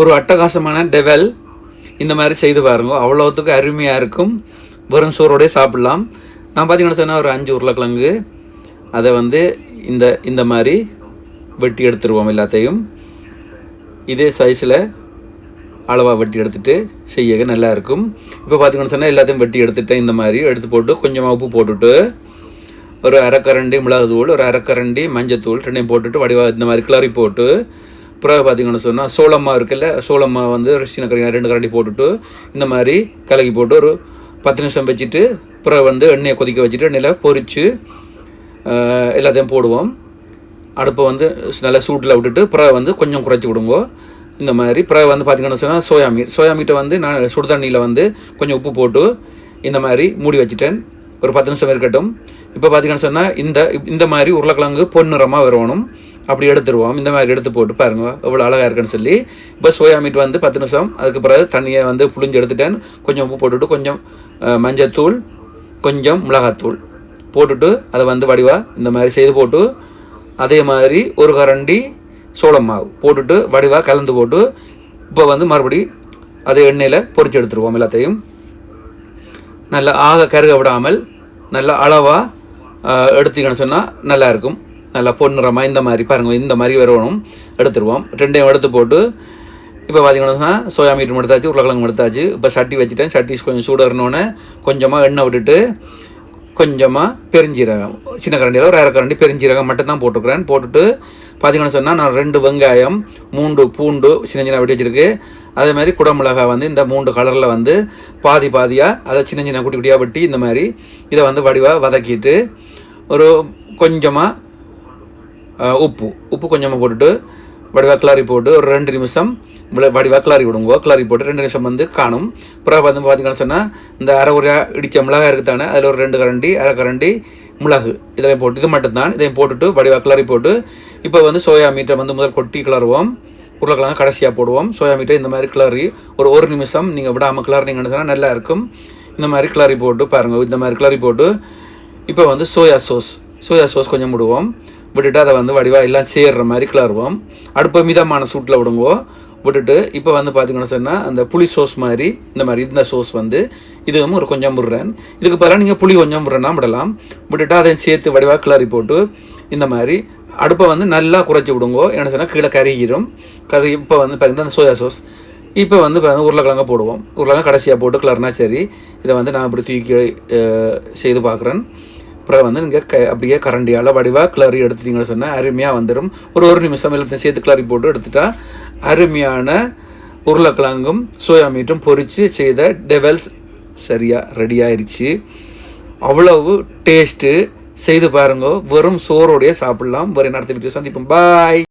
ஒரு அட்டகாசமான டெவல் இந்த மாதிரி செய்து பாருங்க. அவ்வளோத்துக்கு அருமையாக இருக்கும். வெறும் சோறோடய சாப்பிட்லாம். நான் பார்த்தீங்கன்னா சொன்னால் ஒரு அஞ்சு உருளைக்கிழங்கு. அதை வந்து இந்த இந்த மாதிரி வெட்டி எடுத்துருவோம் எல்லாத்தையும். இதே சைஸில் அளவாக வெட்டி எடுத்துட்டு செய்ய நல்லாயிருக்கும் இப்போ பார்த்தீங்கன்னு சொன்னால் எல்லாத்தையும் வெட்டி எடுத்துட்டேன் இந்த மாதிரி எடுத்து போட்டு கொஞ்சமாக உப்பு போட்டுட்டு ஒரு அரைக்கரண்டி மிளகுத்தூள் ஒரு அரைக்கரண்டி மஞ்சத்தூள் ரெண்டையும் போட்டுட்டு வடிவாக இந்த மாதிரி கிளறி போட்டு பிறகு பார்த்தீங்கன்னு சொன்னால் சோளமா இருக்குல்ல சோளமா வந்து சின்ன கரண்டி ரெண்டு கரண்டி போட்டுட்டு இந்த மாதிரி கலக்கி போட்டு ஒரு பத்து நிமிஷம் வச்சுட்டு பிறகு வந்து எண்ணெயை கொதிக்க வச்சுட்டு எண்ணெயில் பொரித்து எல்லாத்தையும் போடுவோம். அடுப்பை வந்து நல்லா சூட்டில் விட்டுட்டு பிறகு வந்து கொஞ்சம் குறைச்சி விடுங்கோ. இந்த மாதிரி பிறகு வந்து பார்த்தீங்கன்னு சொன்னால் சோயா மீட் சோயா மீட்டை வந்து நான் சுடு தண்ணியில் வந்து கொஞ்சம் உப்பு போட்டு இந்த மாதிரி மூடி வச்சுட்டேன். ஒரு பத்து நிமிஷம் இருக்கட்டும். இப்போ பார்த்திங்கன்னு சொன்னால் இந்த இந்த மாதிரி உருளைக்கிழங்கு பொன்னிறமாக வரணும். அப்படி எடுத்துருவோம். இந்த மாதிரி எடுத்து போட்டு பாருங்க. எவ்வளோ அழகாக இருக்குன்னு சொல்லி. இப்போ சோயா மீட் வந்து பத்து நிமிஷம். அதுக்கு பிறகு தண்ணியை வந்து புளிஞ்சு எடுத்துட்டேன். கொஞ்சம் உப்பு போட்டுட்டு கொஞ்சம் மஞ்சத்தூள் கொஞ்சம் மிளகாத்தூள் போட்டுட்டு அதை வந்து வடிவா இந்த மாதிரி செய்து போட்டு அதே மாதிரி ஒரு கரண்டி சோளம் மாவு போட்டுட்டு வடிவா கலந்து போட்டு இப்போ வந்து மறுபடி அதை எண்ணெயில் பொறிச்சு எடுத்துருவோம் எல்லாத்தையும். நல்லா ஆக கருக விடாமல் நல்லா அளவாக எடுத்தீங்கன்னு சொன்னால் நல்லாயிருக்கும் நல்லா பொன்னிறமாக இந்த மாதிரி பாருங்கள் இந்த மாதிரி வரணும் எடுத்துருவோம். ரெண்டையும் எடுத்து போட்டு இப்போ பார்த்தீங்கன்னா சொன்னால் சோயா மீட் எடுத்தாச்சு உருளைக்கிழங்கு எடுத்தாச்சு இப்போ சட்டி வச்சுட்டேன். சட்டி கொஞ்சம் சூடாகணுன்னே கொஞ்சமாக எண்ணெய் விட்டுட்டு கொஞ்சமாக பெருஞ்சீரகம். சின்ன கரண்டியில் ஒரு அரை கரண்டி பெருஞ்சீரகம் மட்டும் தான் போட்டுக்கிறேன் போட்டுட்டு பார்த்தீங்கன்னு சொன்னால் நான் ரெண்டு வெங்காயம் மூண்டு பூண்டு சின்ன சின்ன வெட்டி வச்சுருக்கு. அதே மாதிரி குடமிளகாய் வந்து இந்த மூன்று கலரில் வந்து பாதி பாதியாக அதை சின்ன சின்ன குட்டி குட்டியாக வெட்டி இந்த மாதிரி இதை வந்து வடிவாக வதக்கிட்டு ஒரு கொஞ்சமாக Uh, உப்பு. உப்பு கொஞ்சமாக போட்டுட்டு வடிவாக கிளறி போட்டு ஒரு ரெண்டு நிமிஷம் வடிவாக கிளறி விடுங்க. கிளறி போட்டு ரெண்டு நிமிஷம் வந்து காணும். அப்புறம் வந்து பார்த்தீங்கன்னு சொன்னால் இந்த அரை உரையாக இடித்த மிளகாய் இருக்குதானே அதில் ஒரு ரெண்டு கரண்டி அரை கரண்டி மிளகு. இதெல்லாம் போட்டு இது மட்டும்தான். இதையும் போட்டுட்டு வடிவாக கிளறி போட்டு இப்போ வந்து சோயா மீட்டை வந்து முதல் கொட்டி கிளறுவோம். உருளைக்கிழங்கு கடைசியாக போடுவோம். சோயா மீட்டை இந்த மாதிரி கிளறி ஒரு ஒரு நிமிஷம் நீங்கள் விடாமல் கிளறினீங்கன்னு சொன்னால் நல்லா இருக்கும். இந்த மாதிரி கிளறி போட்டு பாருங்கள் இந்த மாதிரி கிளறி போட்டு இப்போ வந்து சோயா சோஸ் சோயா சோஸ் கொஞ்சம் விடுவோம் விட்டுட்டு அதை வந்து வடிவாக எல்லாம் சேர்ற மாதிரி கிளறுவோம். அடுப்பை மிதமான சூட்டில் விடுங்கோ. விட்டுட்டு இப்போ வந்து பார்த்தீங்கன்னு சொன்னால் அந்த புளி சோஸ் மாதிரி இந்த மாதிரி இந்த சோஸ் வந்து இதுவும் ஒரு கொஞ்சம் விடுறேன் இதுக்கு பதிலாக நீங்கள் புளி கொஞ்சம் விடுறேன்னா விடலாம். விட்டுட்டு அதையும் சேர்த்து வடிவாக கிளறி போட்டு இந்த மாதிரி அடுப்பை வந்து நல்லா குறைச்சி விடுங்கோ. என்ன சொன்னால் கீழே கருகிரும். கறி இப்போ வந்து பார்த்தீங்கன்னா அந்த சோயா சோஸ் இப்போ வந்து பார்த்தா உருளைக்கிழங்க போடுவோம். உருளைக்கிழங்கு கடைசியாக போட்டு கிளறினா சரி இதை வந்து நான் இப்படி தூக்கி செய்து பார்க்குறேன். அப்புறம் வந்து நீங்கள் க அப்படியே கரண்டியால் வடிவாக கிளறி எடுத்துட்டீங்கன்னு சொன்னால் அருமையாக வந்துடும் ஒரு ஒரு நிமிஷம் எல்லாத்தையும் சேர்த்து கிளறி போட்டு எடுத்துட்டா அருமையான உருளைக்கிழங்கும் சோயா மீட்டும் பொரித்து செய்த டெவல்ஸ் சரியாக ரெடி ஆயிடுச்சு அவ்வளவு டேஸ்ட்டு செய்து பாருங்க. வெறும் சோறோடைய சாப்பிடலாம். வேறு நடத்தி வீடியோ சந்திப்போம். பாய்